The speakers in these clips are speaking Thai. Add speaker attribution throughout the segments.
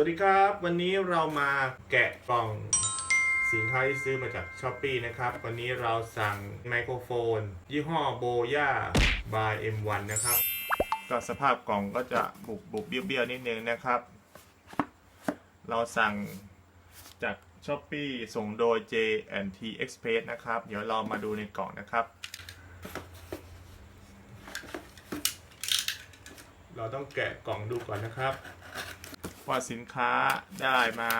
Speaker 1: วัสดีครับ วันนี้เรามาแกะกล่อง สินค้าที่ซื้อมาจากช้อปปีนะครับ วันนี้เราสั่งไมโครโฟน ยี่ห้อโบย่าบาย M1 นะครับ ก็สภาพกล่องก็จะบุบบุบเบี้ยวๆนิดนึงนะครับ เราสั่งจากช้อปปีส่งโดย J&T Express นะครับ เดี๋ยวเรามาดูในกล่องนะครับ เราต้องแกะกล่องดูก่อนนะครับ ว่าสินค้าได้มา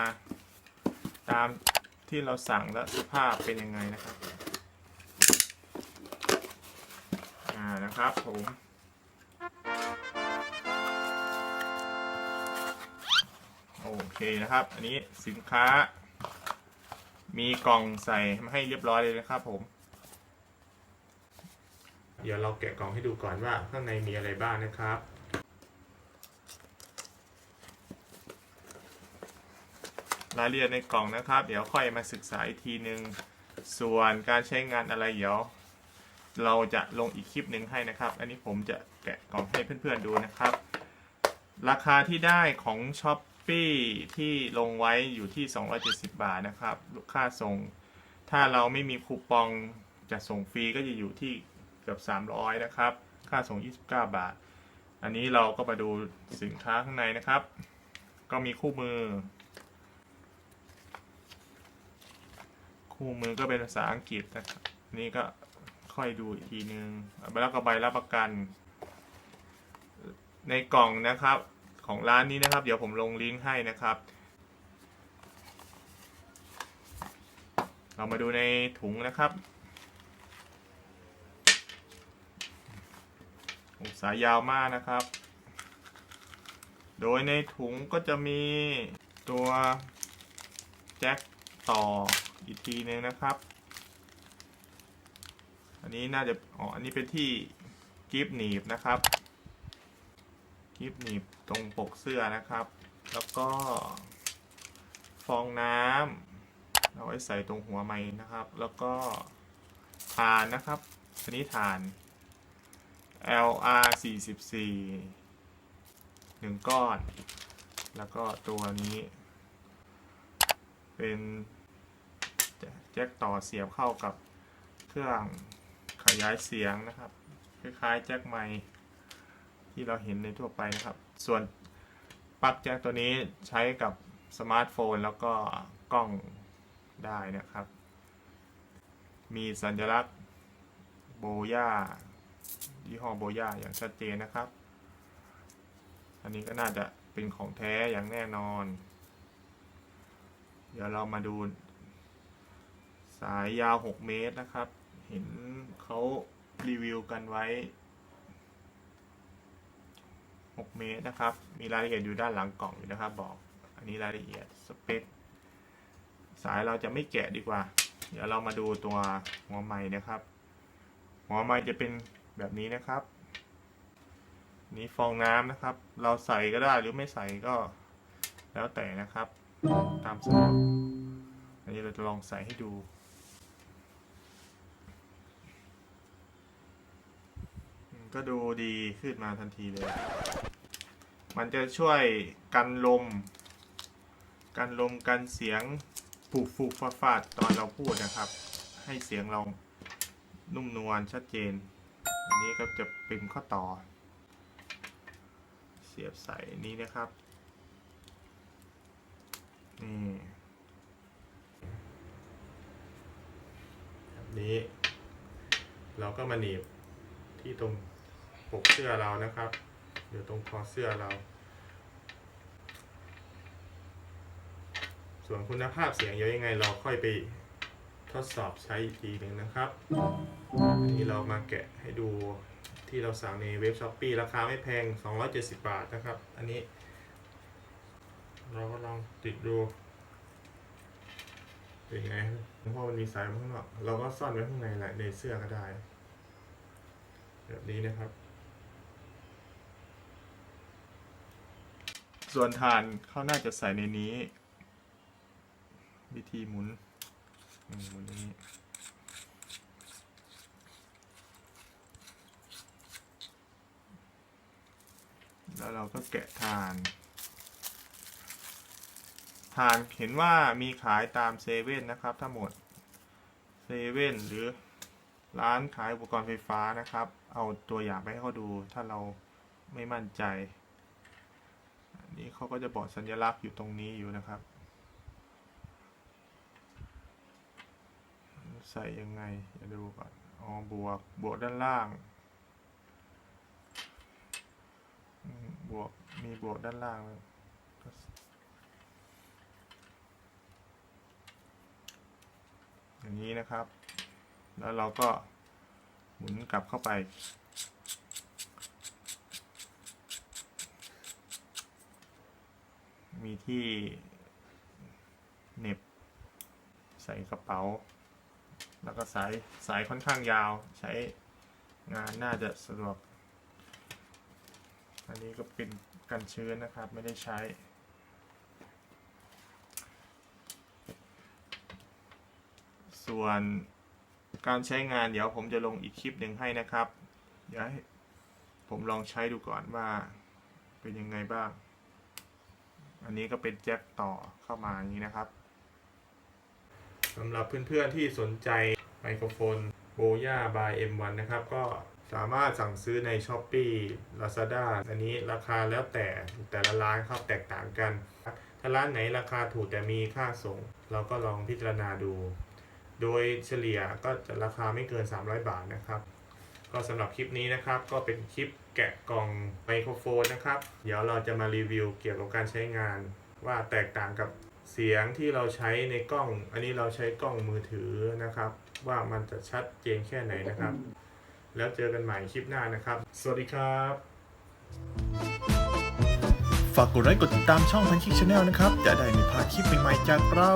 Speaker 1: ตามที่เราสั่งและสภาพเป็นยังไงนะครับ อ่านะครับผมโอเคนะครับ อันนี้สินค้า มีกล่องใส่มาให้เรียบร้อยเลยนะครับผม เดี๋ยวเราแกะกล่องให้ดูก่อนว่าข้างในมีอะไรบ้างนะครับ รายละเอียดในกล่องนะครับ เดี๋ยวค่อยมาศึกษาอีกทีหนึ่งส่วนการใช้งานอะไรเดี๋ยว เราจะลงอีกคลิปหนึ่งให้นะครับ อันนี้ผมจะแกะกล่องให้เพื่อนๆดูนะครับ ราคาที่ได้ของช้อปปีที่ลงไว้อยู่ที่ 270 บาทนะครับค่าส่ง ถ้าเราไม่มีคูปองจะส่งฟรีก็จะอยู่ที่เกือบ 300 นะครับ ค่าส่ง 29 บาท อันนี้เราก็มาดูสินค้าข้างในนะครับ ก็มีคู่มือ คู่มือก็เป็นภาษาอังกฤษนะครับนี่ก็ค่อยดูอีกทีนึงแล้วก็ใบรับประกัน ในกล่องนะครับของร้านนี้นะครับ เดี๋ยวผมลงลิงก์ให้นะครับ เรามาดูในถุงนะครับอ้สายยาวมากนะครับ โดยในถุงก็จะมีตัวแจ็คต่อ อีกทีนึงนะครับ อันนี้น่าจะอ๋ออันนี้เป็นที่กิฟหนีบนะครับกิฟหนีบตรงปกเสื้อนะครับ แล้วก็ ฟองน้ำเอาไว้ใส่ตรงหัวไม้นะครับ แล้วก็ฐานนะครับอันนี้ฐาน LR 44หนึ่งก้อน แล้วก็ตัวนี้ เป็น แจ็คต่อเสียบเข้ากับเครื่องขยายเสียงนะครับ คล้ายๆแจ็คไมที่เราเห็นในทั่วไปนะครับ ส่วนปลั๊กแจ็คตัวนี้ใช้กับสมาร์ทโฟนแล้วก็กล้องได้นะครับ มีสัญลักษณ์โบย่ายี่ห้อโบย่าอย่างชัดเจนนะครับ อันนี้ก็น่าจะเป็นของแท้อย่างแน่นอน เดี๋ยวเรามาดู สายยาว 6 เมตรนะครับ เห็นเขารีวิวกันไว้ 6 เมตรนะครับ มีรายละเอียดอยู่ด้านหลังกล่องอยู่นะครับ บอก อันนี้รายละเอียดสเปค สายเราจะไม่แกะดีกว่า เดี๋ยวเรามาดูตัวหัวไม้นะครับ หัวไม้จะเป็นแบบนี้นะครับ นี่ฟองน้ำนะครับ เราใส่ก็ได้หรือไม่ใส่ก็แล้วแต่นะครับ ตามสะดวกอันนี้เราจะลองใส่ให้ดู ก็ดูดีขึ้นมาทันทีเลย มันจะช่วยกันลม กันลมกันเสียงผูกฟูกฟาฟาดตอนเราพูดนะครับ ให้เสียงเรานุ่มนวลชัดเจน อันนี้ก็จะเป็นข้อต่อ เสียบใส่นี้นะครับนี่แบบนี้ เราก็มาหนีบที่ตรง ปกเสื้อเรานะครับ อยู่ตรงคอเสื้อเรา ส่วนคุณภาพเสียงยังไงเราค่อยไปทดสอบใช้อีกทีหนึ่งนะครับอันนี้เรามาแกะให้ดูที่เราสั่งในเว็บช้อปปีราคาไม่แพง 270 บาทนะครับ อันนี้ เราก็ลองติดดูเป็นไงเพราะมันมีสายมาข้างนอก เราก็ซ่อนไว้ข้างในแหละในเสื้อก็ได้ แบบนี้นะครับ ส่วนฐานเขาน่าจะใส่ในนี้ วิธีหมุนหมุนอย่างนี้แล้วเราก็แกะฐานถ่านเห็นว่ามีขายตามเซเว่นนะครับ ทั้งหมด เซเว่นหรือร้านขายอุปกรณ์ไฟฟ้านะครับ เอาตัวอย่างไปให้เขาดู ถ้าเราไม่มั่นใจ นนี้เขาก็จะบอกสัญลักษณ์อยู่ตรงนี้อยู่นะครับ ใส่ยังไงเดี๋ยวดูก่อนอ๋อบวกบวกด้านล่าง บวกมีบวกด้านล่างเลยอย่างนี้นะครับ แล้วเราก็หมุนกลับเข้าไป มีที่เน็บ ใส่กระเป๋า แล้วก็สายสายค่อนข้างยาวใช้งานน่าจะสะดวก อันนี้ก็เป็นกันชื้นนะครับ ไม่ได้ใช้ส่วนการใช้งานเดี๋ยวผมจะลงอีกคลิปหนึ่งให้นะครับ เดี๋ยวผมลองใช้ดูก่อนว่าเป็นยังไงบ้าง อันนี้ก็เป็นแจ็คต่อเข้ามาอย่างนี้นะครับสำหรับเพื่อนๆที่สนใจไมโครโฟน b o y a by M1 นะครับ ก็สามารถสั่งซื้อใน s h อ p e e Lazada อันนี้ราคาแล้วแต่แต่ละร้านครับแตกต่างกัน ถ้าร้านไหนราคาถูกแต่มีค่าส่ง เราก็ลองพิจารณาดู โดยเฉลี่ยก็จะราคาไม่เกิน 300 บาทนะครับ ก็สำหรับคลิปนี้นะครับ ก็เป็นคลิปแกะกล่องไมโครโฟนนะครับ เดี๋ยวเราจะมารีวิวเกี่ยวกับการใช้งาน ว่าแตกต่างกับเสียงที่เราใช้ในกล้อง อันนี้เราใช้กล้องมือถือนะครับ ว่ามันจะชัดเจนแค่ไหนนะครับ แล้วเจอกันใหม่คลิปหน้านะครับ สวัสดีครับ
Speaker 2: ฝากกดไลค์กดติดตามช่องพันคิกชาแนลนะครับ จะได้ไม่พลาดคลิปใหม่ๆจากเรา